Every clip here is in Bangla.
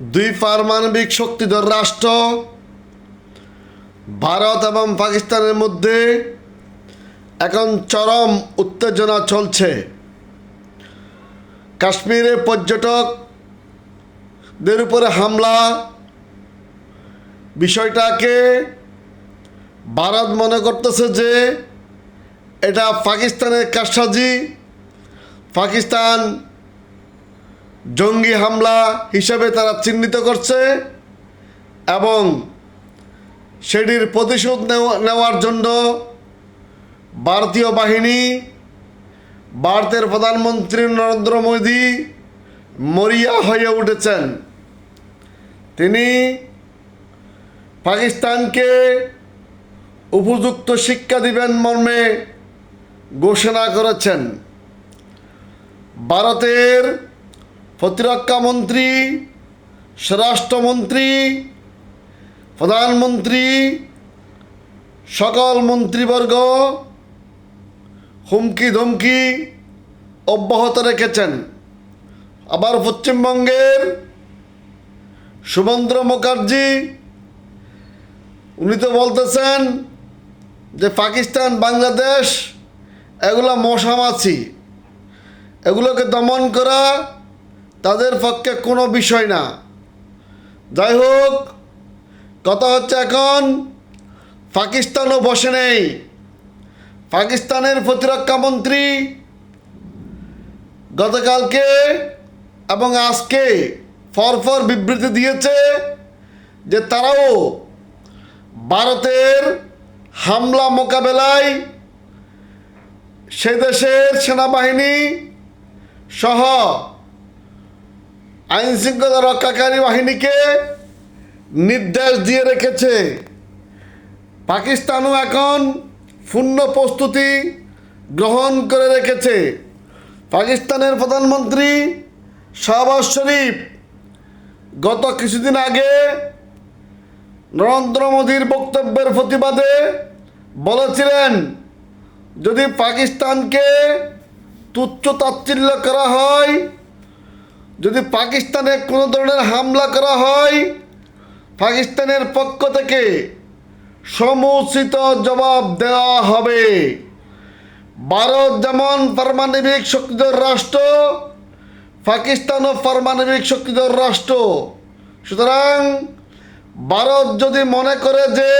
দুই পারমাণবিক শক্তিধর রাষ্ট্র, ভারত এবং পাকিস্তানের মধ্যে এখন চরম উত্তেজনা চলছে। কাশ্মীরে পর্যটকদের উপরে হামলা। বিষয়টাকে ভারত মনে করতেছে যে এটা পাকিস্তানের কারসাজি। পাকিস্তান জঙ্গি হামলা হিসেবে তারা চিহ্নিত করছে এবং সেটির প্রতিশোধ নেওয়া- নেওয়ার জন্য ভারতীয় বাহিনী, ভারতের প্রধানমন্ত্রী নরেন্দ্র মোদী মরিয়া হয়ে উঠেছেন। তিনি পাকিস্তানকে উপযুক্ত শিক্ষা দিবেন মর্মে ঘোষণা করেছেন। ভারতের প্রতিরক্ষা মন্ত্রী স্বরাষ্ট্রমন্ত্রী, প্রধানমন্ত্রী, সকল মন্ত্রীবর্গ হুমকি ধমকি অব্যাহত রেখেছেন। আবার পশ্চিমবঙ্গের সুমন্দ্র মুখার্জি, উনি তো বলতেছেন যে পাকিস্তান, বাংলাদেশ, এগুলো মশামাছি। এগুলোকে দমন করা তাদের পক্ষে কোনো বিষয় না। যাই হোক কথা হচ্ছে এখন, পাকিস্তানও বসে নেই। পাকিস্তানের প্রতিরক্ষা মন্ত্রী গতকালকে এবং আজকে ফরফর বিবৃতি দিয়েছে যে তারাও ভারতের হামলা মোকাবেলায় সে দেশের সেনাবাহিনী সহ আইন শৃঙ্খলা রক্ষাকারী বাহিনীকে নির্দেশ দিয়ে রেখেছে। পাকিস্তানও এখন পূর্ণ প্রস্তুতি গ্রহণ করে রেখেছে। পাকিস্তানের প্রধানমন্ত্রী শাহবাজ শরীফ গত কিছুদিন আগে নরেন্দ্র মোদীর বক্তব্যের প্রতিবাদে বলেছিলেন, যদি পাকিস্তানকে তুচ্ছ তাচ্ছিল্য করা হয় যদি পাকিস্তানে কোনো ধরনের হামলা করা হয়, পাকিস্তানের পক্ষ থেকে সমুচিত জবাব দেওয়া হবে। ভারত যেমন পারমাণবিক শক্তিধর রাষ্ট্র পাকিস্তানও পারমাণবিক শক্তিধর রাষ্ট্র। সুতরাং ভারত যদি মনে করে যে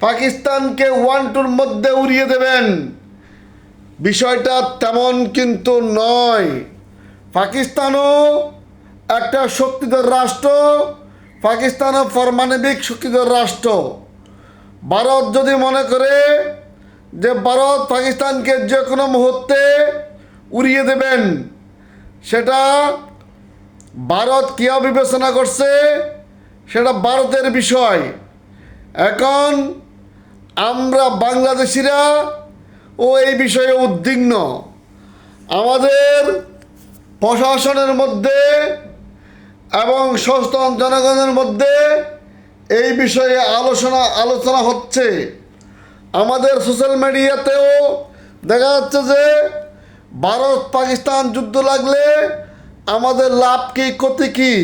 পাকিস্তানকে ওয়ান টুর মধ্যে উড়িয়ে দেবেন, বিষয়টা তেমন কিন্তু নয়। পাকিস্তানও একটা শক্তিধর রাষ্ট্র, পাকিস্তানও পারমাণবিক শক্তিধর রাষ্ট্র। ভারত যদি মনে করে যে ভারত পাকিস্তানকে যে কোনো মুহূর্তে উড়িয়ে দেবেন, সেটা ভারত কীভাবে বিবেচনা করছে, সেটা ভারতের বিষয়। এখন আমরা বাংলাদেশিরা ও এই বিষয়ে উদ্বিগ্ন। আমাদের প্রশাসনের মধ্যে এবং সচেতন জনগণের মধ্যে এই বিষয়ে আলোচনা আলোচনা হচ্ছে। আমাদের সোশ্যাল মিডিয়াতেও দেখা যাচ্ছে যে ভারত পাকিস্তান যুদ্ধ লাগলে আমাদের লাভ কী, ক্ষতি কি?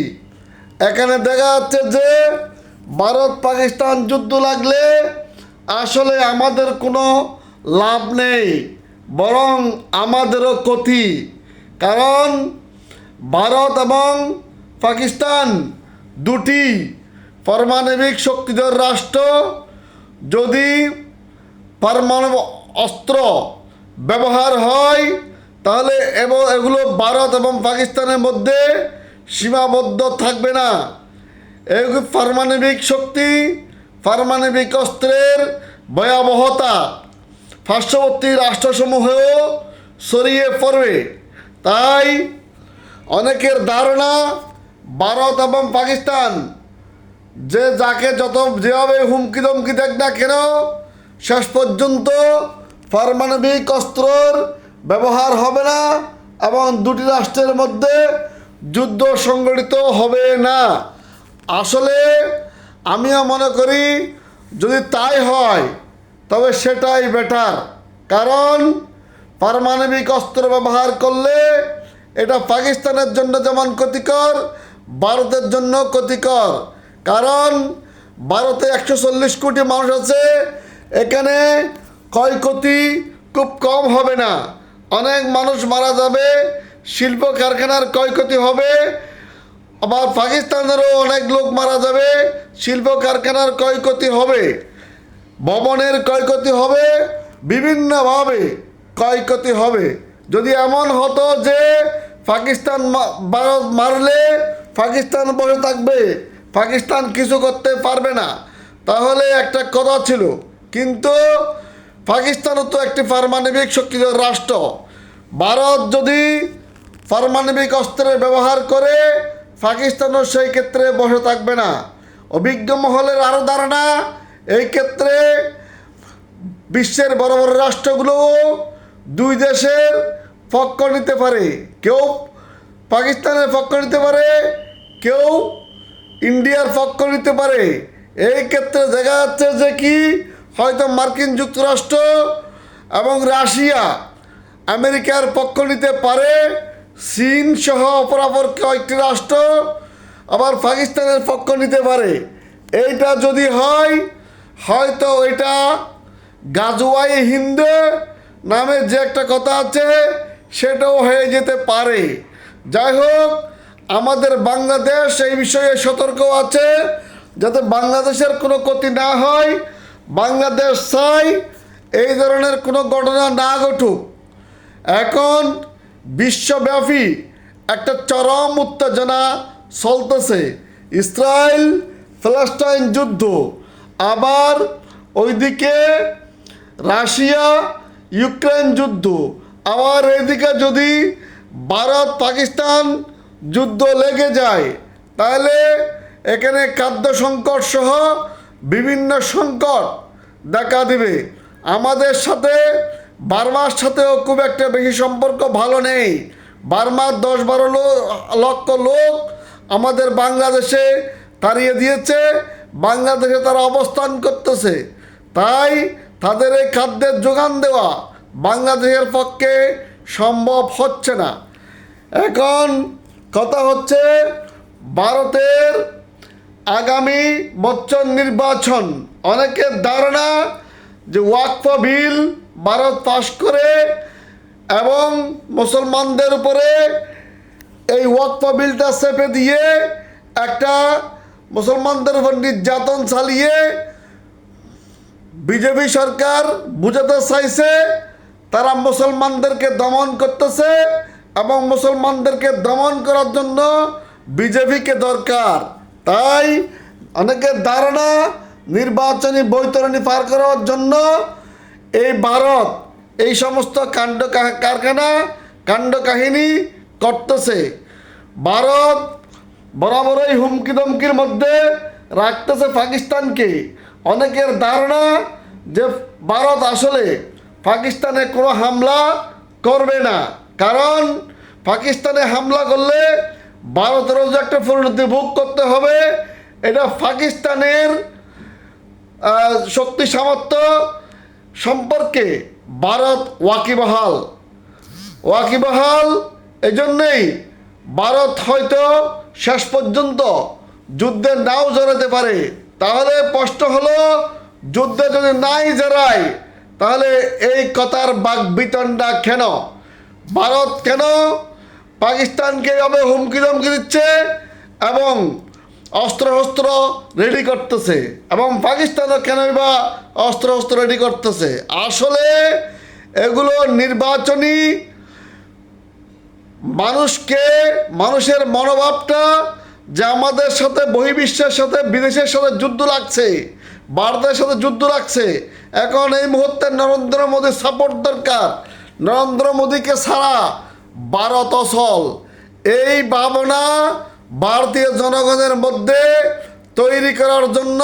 এখানে দেখা যাচ্ছে যে ভারত পাকিস্তান যুদ্ধ লাগলে আসলে আমাদের কোনো লাভ নেই, বরং আমাদেরও ক্ষতি। কারণ ভারত এবং পাকিস্তান দুটি পারমাণবিক শক্তিধর রাষ্ট্র। যদি পারমাণব অস্ত্র ব্যবহার হয়, তাহলে এবং এগুলো ভারত এবং পাকিস্তানের মধ্যে সীমাবদ্ধ থাকবে না। এগুলো পারমাণবিক শক্তি, পারমাণবিক অস্ত্রের ভয়াবহতা, পার্শ্ববর্তী রাষ্ট্রসমূহেও ছড়িয়ে পড়বে। তাই অনেকের ধারণা ভারত এবং পাকিস্তান যে যাকে যত যেভাবে হুমকি ধমকি দেখ না কেন, শেষ পর্যন্ত পারমাণবিক অস্ত্রর ব্যবহার হবে না এবং দুটি রাষ্ট্রের মধ্যে যুদ্ধ সংগঠিত হবে না। আসলে আমিও মনে করি যদি তাই হয়, তবে সেটাই বেটার কারণ পারমাণবিক অস্ত্র ব্যবহার করলে এটা পাকিস্তানের জন্য যেমন ক্ষতিকর, ভারতের জন্য ক্ষতিকর। কারণ ভারতে একশো চল্লিশ কোটি মানুষ আছে, এখানে ক্ষয়ক্ষতি খুব কম হবে না। অনেক মানুষ মারা যাবে, শিল্প কারখানার ক্ষয়ক্ষতি হবে, আবার পাকিস্তানেরও অনেক লোক মারা যাবে, শিল্প কারখানার ক্ষয়ক্ষতি হবে, ভবনের ক্ষয়ক্ষতি হবে, বিভিন্নভাবে। ক্ষয়ক্ষতি হবে। যদি এমন হতো যে পাকিস্তান ভারত মারলে পাকিস্তান বসে থাকবে, পাকিস্তান কিছু করতে পারবে না। তাহলে একটা কথা ছিল, কিন্তু পাকিস্তানও তো একটি পারমাণবিক শক্তিধর রাষ্ট্র। ভারত যদি পারমাণবিক অস্ত্রের ব্যবহার করে, পাকিস্তানও সেই ক্ষেত্রে বসে থাকবে না। অভিজ্ঞ মহলের আরও ধারণা, এই ক্ষেত্রে বিশ্বের বড় বড় রাষ্ট্রগুলোও দুই দেশের পক্ষ নিতে পারে। কেউ পাকিস্তানের পক্ষ নিতে পারে, কেউ ইন্ডিয়ার পক্ষ নিতে পারে। এই ক্ষেত্রে দেখা যাচ্ছে যে কি, হয়তো মার্কিন যুক্তরাষ্ট্র এবং রাশিয়া আমেরিকার পক্ষ নিতে পারে, চীন সহ অপরাপর কয়েকটি রাষ্ট্র আবার পাকিস্তানের পক্ষ নিতে পারে। এইটা যদি হয়, হয়তো এটা গাজওয়াই হিন্দে নামে যে একটা কথা আছে, সেটাও হয়ে যেতে পারে। যাই হোক, আমাদের বাংলাদেশ এই বিষয়ে সতর্ক আছে, যাতে বাংলাদেশের কোনো ক্ষতি না হয়। বাংলাদেশ চাই এই ধরনের কোনো ঘটনা না ঘটুক। এখন বিশ্বব্যাপী একটা চরম উত্তেজনা চলতেছে। ইসরায়েল ফিলিস্তাইন যুদ্ধ। আবার ওইদিকে রাশিয়া ইউক্রেন যুদ্ধ। আবার এদিকে যদি ভারত পাকিস্তান যুদ্ধ লেগে যায়, তাহলে এখানে খাদ্য সংকট সহ বিভিন্ন সংকট দেখা দিবে। আমাদের সাথে, বার্মার সাথেও খুব একটা বেশি সম্পর্ক ভালো নেই। বার্মার দশ বারো লক্ষ লোক আমাদের বাংলাদেশে তাড়িয়ে দিয়েছে, বাংলাদেশে তারা অবস্থান করতেছে। তাই তাদের এই খাদ্যের যোগান দেওয়া বাংলাদেশের পক্ষে সম্ভব হচ্ছে না। এখন কথা হচ্ছে ভারতের আগামী বছর নির্বাচন। অনেকের ধারণা যে ওয়াকফ বিল ভারত পাশ করে এবং মুসলমানদের উপরে এই ওয়াকফ বিলটা চেপে দিয়ে একটা মুসলমানদের উপর নির্যাতন চালিয়ে বিজেপি সরকার বুঝাতে চাইছে, তারা মুসলমানদেরকে দমন করতেছে এবং মুসলমানদেরকে দমন করার জন্য বিজেপিকে দরকার। তাই অনেকের ধারণা, নির্বাচনী বৈতরণী পার করার জন্য এই ভারত, এই সমস্ত কাণ্ড কারখানা, কাণ্ড কাহিনী করতেছে। ভারত বরাবরই হুমকি দমকির মধ্যে রাখতেছে পাকিস্তানকে। অনেকের ধারণা যে ভারত আসলে পাকিস্তানে কোনো হামলা করবে না। কারণ পাকিস্তানে হামলা করলে ভারতেরও যে একটা পরিণতি ভোগ করতে হবে, এটা পাকিস্তানের শক্তি সামর্থ্য সম্পর্কে ভারত ওয়াকিবহাল। ওয়াকিবহাল এজন্যেই ভারত হয়তো শেষ পর্যন্ত যুদ্ধে নাও জড়াতে পারে। তাহলে স্পষ্ট হলো যুদ্ধে যদি নাই জড়ায় তাহলে এই কথার বাক বিতণ্ডা কেন? ভারত কেন পাকিস্তানকে এভাবে হুমকি ধমকি দিচ্ছে এবং অস্ত্র শস্ত্র রেডি করতেছে? এবং পাকিস্তানও কেন বা অস্ত্র শস্ত্র রেডি করতেছে? আসলে এগুলো নির্বাচনী মানুষকে, মানুষের মনোভাবটা যে আমাদের সাথে, বহির্বিশ্বের সাথে, বিদেশের সাথে যুদ্ধ লাগছে ভারতের সাথে যুদ্ধ লাগছে। এখন এই মুহূর্তে নরেন্দ্র মোদীর সাপোর্ট দরকার। নরেন্দ্র মোদীকে ছাড়া ভারত অসল এই ভাবনা ভারতীয় জনগণের মধ্যে তৈরি করার জন্য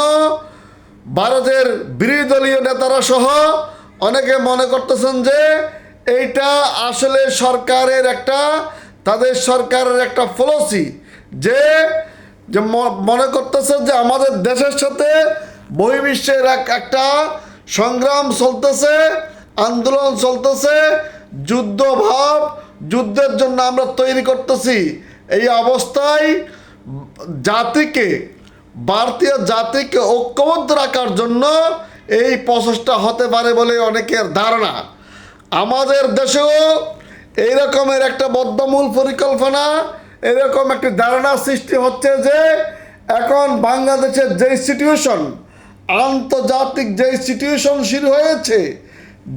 ভারতের বিরোধী দলীয় নেতারা সহ অনেকে মনে করতেছেন যে এইটা আসলে সরকারের একটা, তাদের সরকারের একটা পলিসি যে মনে করতেছে যে আমাদের দেশের সাথে বহির্বিশ্বের এক একটা সংগ্রাম চলতেছে, আন্দোলন চলতেছে যুদ্ধ ভাব যুদ্ধের জন্য আমরা তৈরি করতেছি। এই অবস্থায় জাতিকে, ভারতীয় জাতিকে ঐক্যবদ্ধ রাখার জন্য এই প্রচেষ্টা হতে পারে বলে অনেকের ধারণা। আমাদের দেশেও এই রকমের একটা বদ্ধমূল পরিকল্পনা, এরকম একটি ধারণা সৃষ্টি হচ্ছে যে এখন বাংলাদেশের যে সিচুয়েশন আন্তর্জাতিক যে সিচুয়েশন শুরু হয়েছে,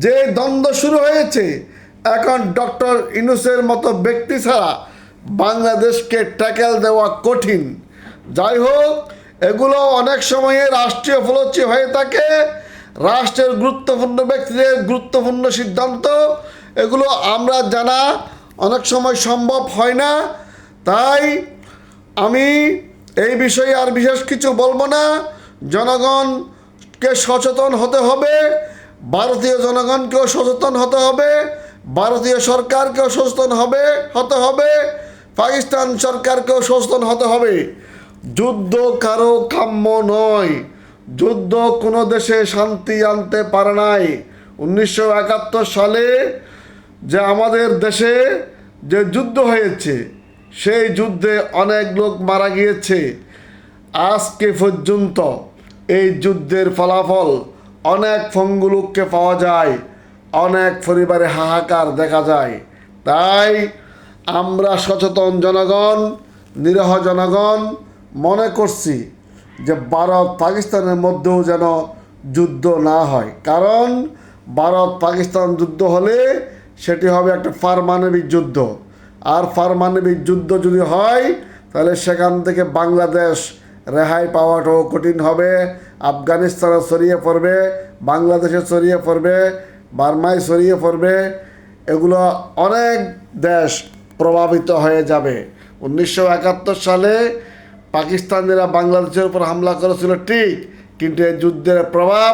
যে দ্বন্দ্ব শুরু হয়েছে, এখন ডক্টর ইনুসের মতো ব্যক্তি ছাড়া বাংলাদেশকে ট্যাকেল দেওয়া কঠিন। যাই হোক, এগুলো অনেক সময়ে রাষ্ট্রীয় ফলচি হয়ে থাকে। রাষ্ট্রের গুরুত্বপূর্ণ ব্যক্তিদের গুরুত্বপূর্ণ সিদ্ধান্ত, এগুলো আমরা জানা অনেক সময় সম্ভব হয় না। তাই আমি এই বিষয়ে আর বিশেষ কিছু বলব না। জনগণকে সচেতন হতে হবে, ভারতীয় জনগণকেও সচেতন হতে হবে, ভারতীয় সরকারকেও সচেতন হবে, হতে হবে, পাকিস্তান সরকারকেও সচেতন হতে হবে। যুদ্ধ কারও কাম্য নয়। যুদ্ধ কোনো দেশে শান্তি আনতে পারে নাই। উনিশশো একাত্তর সালে যে আমাদের দেশে যে যুদ্ধ হয়েছে, সেই যুদ্ধে অনেক লোক মারা গিয়েছে। আজকে পর্যন্ত এই যুদ্ধের ফলাফল অনেক ফঙ্গুলোককে পাওয়া যায়, অনেক পরিবারে হাহাকার দেখা যায়। তাই আমরা সচেতন জনগণ, নিরহ জনগণ মনে করছি যে ভারত পাকিস্তানের মধ্যেও যেন যুদ্ধ না হয়। কারণ ভারত পাকিস্তান যুদ্ধ হলে সেটি হবে একটা পারমাণবিক যুদ্ধ। আর পারমাণবিক যুদ্ধ যদি হয়, তাহলে সেখান থেকে বাংলাদেশ রেহাই পাওয়াটাও কঠিন হবে। আফগানিস্তানে ছড়িয়ে পড়বে বাংলাদেশে ছড়িয়ে পড়বে, বার্মায় ছড়িয়ে পড়বে। এগুলো অনেক দেশ প্রভাবিত হয়ে যাবে। উনিশশো একাত্তর সালে পাকিস্তানিরা বাংলাদেশের উপর হামলা করেছিল, ঠিক, কিন্তু এই যুদ্ধের প্রভাব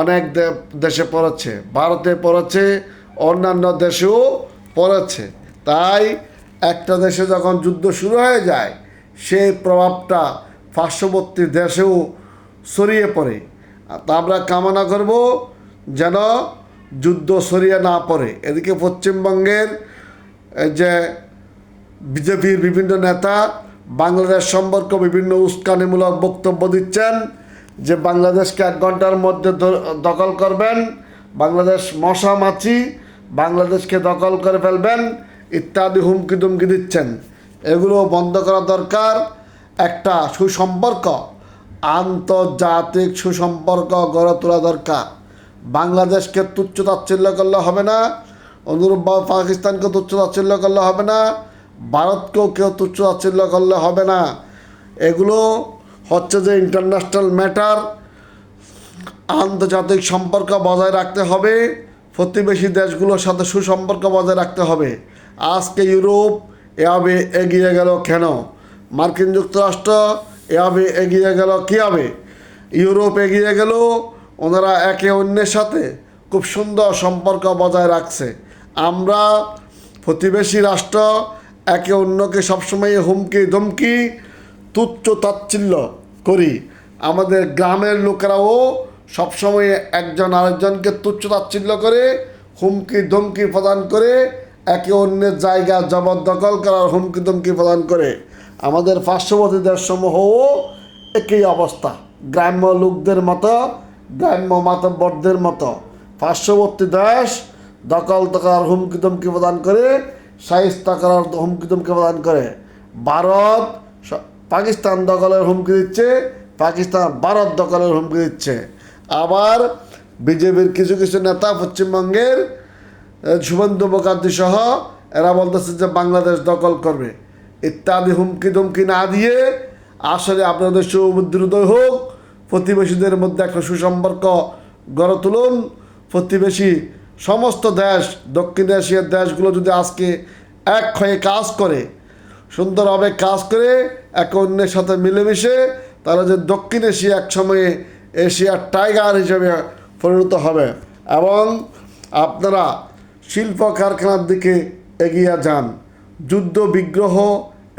অনেক দেশে পড়েছে, ভারতে পড়েছে, অন্যান্য দেশেও পড়েছে। তাই একটা দেশে যখন যুদ্ধ শুরু হয়ে যায়, সেই প্রভাবটা পার্শ্ববর্তী দেশেও ছড়িয়ে পড়ে। তা আমরা কামনা করব যেন যুদ্ধ ছড়িয়ে না পড়ে। এদিকে পশ্চিমবঙ্গের যে বিজেপির বিভিন্ন নেতা, বাংলাদেশ সম্পর্ক বিভিন্ন উস্কানিমূলক বক্তব্য দিচ্ছেন যে বাংলাদেশকে এক ঘণ্টার মধ্যে দখল করবেন। বাংলাদেশ মশা মাছি বাংলাদেশকে দখল করে ফেলবেন ইত্যাদি হুমকি দুমকি দিচ্ছেন। এগুলো বন্ধ করা দরকার। একটা সুসম্পর্ক, আন্তর্জাতিক সুসম্পর্ক গড়ে তোলা দরকার। বাংলাদেশকে তুচ্ছ তাচ্ছিল্য করলে হবে না অনুরূপভাবে পাকিস্তানকে তুচ্ছ তাচ্ছিল্য করলে হবে না, ভারতকেও কেউ তুচ্ছ তাচ্ছিল্য করলে হবে না। এগুলো হচ্ছে যে ইন্টারন্যাশনাল ম্যাটার আন্তর্জাতিক সম্পর্ক বজায় রাখতে হবে, প্রতিবেশী দেশগুলোর সাথে সুসম্পর্ক বজায় রাখতে হবে। আজকে ইউরোপ এভাবে এগিয়ে গেল কেন? মার্কিন যুক্তরাষ্ট্র এভাবে এগিয়ে গেল কীভাবে? ইউরোপ এগিয়ে গেল ওনারা একে অন্যের সাথে খুব সুন্দর সম্পর্ক বজায় রাখছে। আমরা প্রতিবেশী রাষ্ট্র একে অন্যকে সবসময় হুমকি, ধমকি, তুচ্ছ তাচ্ছিল্য করি। আমাদের গ্রামের লোকেরাও সবসময় একজন আরেকজনকে তুচ্ছ তাচ্ছিল্য করে, হুমকি, ধমকি প্রদান করে, একে অন্যের জায়গা জবরদখল করার হুমকি, ধমকি প্রদান করে। আমাদের পার্শ্ববর্তী দেশসমূহও একই অবস্থা। গ্রাম্য লোকদের মতো, গ্রাম্য মাতব্বরদের মতো। পার্শ্ববর্তী দেশ দখল করার হুমকি ধমকি প্রদান করে, সাহিস্তা করার হুমকি ধমকি প্রদান করে। ভারত পাকিস্তান দখলের হুমকি দিচ্ছে, পাকিস্তান ভারত দখলের হুমকি দিচ্ছে। আবার বিজেপির কিছু কিছু নেতা পশ্চিমবঙ্গের শুভেন্দু মুখার্জি সহ এরা বলতেছে যে বাংলাদেশ দখল করবে। ইত্যাদি হুমকি ধমকি না দিয়ে আসলে আপনাদের সুবুদ্ধির হোক, প্রতিবেশীদের মধ্যে একটা সুসম্পর্ক গড়ে তুলুন। প্রতিবেশী সমস্ত দেশ, দক্ষিণ এশিয়ার দেশগুলো যদি আজকে এক হয়ে কাজ করে, সুন্দরভাবে কাজ করে, একে অন্যের সাথে মিলেমিশে, তাহলে যে দক্ষিণ এশিয়া এক সময়ে এশিয়ার টাইগার হিসেবে পরিণত হবে এবং আপনারা শিল্প কারখানার দিকে এগিয়ে যান। যুদ্ধ, বিগ্রহ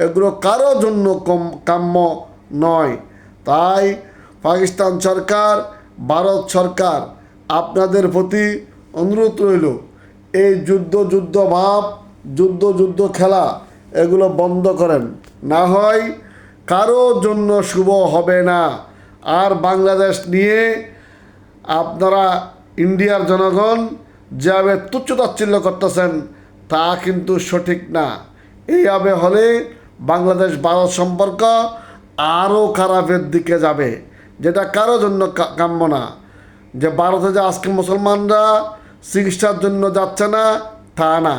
এগুলো কারও জন্য কম, কাম্য নয়। তাই পাকিস্তান সরকার, ভারত সরকার, আপনাদের প্রতি অনুরোধ রইল, এই যুদ্ধ যুদ্ধ ভাব, যুদ্ধ যুদ্ধ খেলা এগুলো বন্ধ করেন। না হয় কারও জন্য শুভ হবে না। আর বাংলাদেশ নিয়ে আপনারা ইন্ডিয়ার জনগণ যেভাবে তুচ্ছতাচ্ছিল্য করতেছেন তা কিন্তু সঠিক না। এইভাবে হলে বাংলাদেশ ভারত সম্পর্ক আরও খারাপের দিকে যাবে, যেটা কারও জন্য কাম্য না। যে ভারতে যে আজকে মুসলমানরা চিকিৎসার জন্য যাচ্ছে না, তা না।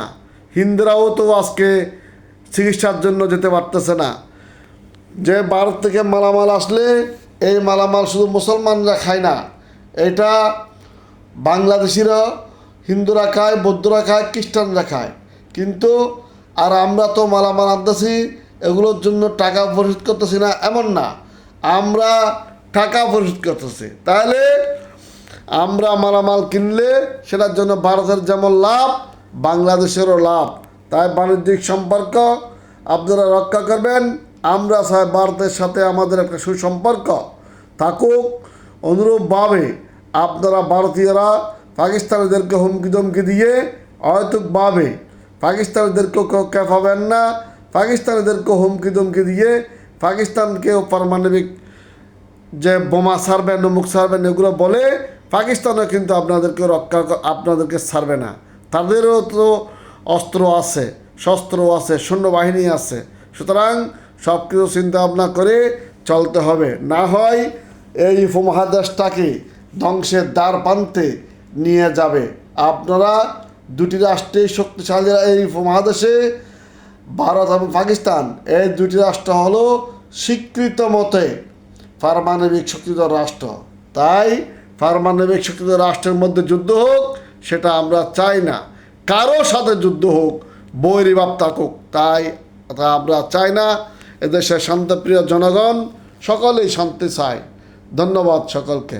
হিন্দুরাও তো আজকে চিকিৎসার জন্য যেতে পারতেছে না। যে ভারত থেকে মালামাল আসলে এই মালামাল শুধু মুসলমানরা খায় না, এটা বাংলাদেশিরা, হিন্দুরা খায়, বৌদ্ধরা খায়, খ্রিস্টানরা খায়। কিন্তু আর আমরা তো মালামাল আনতেছি, এগুলোর জন্য টাকা পরিশোধ করতেছি না, এমন না। আমরা টাকা পরিশোধ করতেছি। তাহলে আমরা মালামাল কিনলে সেটার জন্য ভারতের যেমন লাভ, বাংলাদেশেরও লাভ। তাই বাণিজ্যিক সম্পর্ক আপনারা রক্ষা করবেন। আমরা চাই ভারতের সাথে আমাদের একটা সুসম্পর্ক থাকুক। অনুরূপভাবে আপনারা ভারতীয়রা পাকিস্তানিদেরকে হুমকি দমকি দিয়ে অহেতুকভাবে পাকিস্তানিদেরকেও কেউ ক্যাফাবেন না। পাকিস্তানিদেরকে হুমকি দমকি দিয়ে পাকিস্তানকেও পারমাণবিক যে বোমা ছাড়বেন অমুক ছাড়বেন, এগুলো বলে পাকিস্তানও কিন্তু আপনাদেরকে রক্ষা আপনাদেরকে ছাড়বে না। তাদেরও তো অস্ত্র আছে শস্ত্র আছে, সৈন্যবাহিনী আছে। সুতরাং সব কিছু চিন্তা ভাবনা করে চলতে হবে। না হয় এই উপমহাদেশটাকে ধ্বংসের দ্বার প্রান্তে নিয়ে যাবে। আপনারা দুটি রাষ্ট্রের শক্তিশালী এই উপমহাদেশে, ভারত এবং পাকিস্তান। এই দুটি রাষ্ট্র হলো স্বীকৃত মতে পারমাণবিক শক্তিধর রাষ্ট্র। তাই পারমাণবিক শক্তিধর রাষ্ট্রের মধ্যে যুদ্ধ হোক, সেটা আমরা চাই না। কারও সাথে যুদ্ধ হোক, বৈরী ভাব থাকুক, তাই তা আমরা চাই না। এদেশের শান্তপ্রিয় জনগণ, সকলেই শান্তি চায়। ধন্যবাদ সকলকে।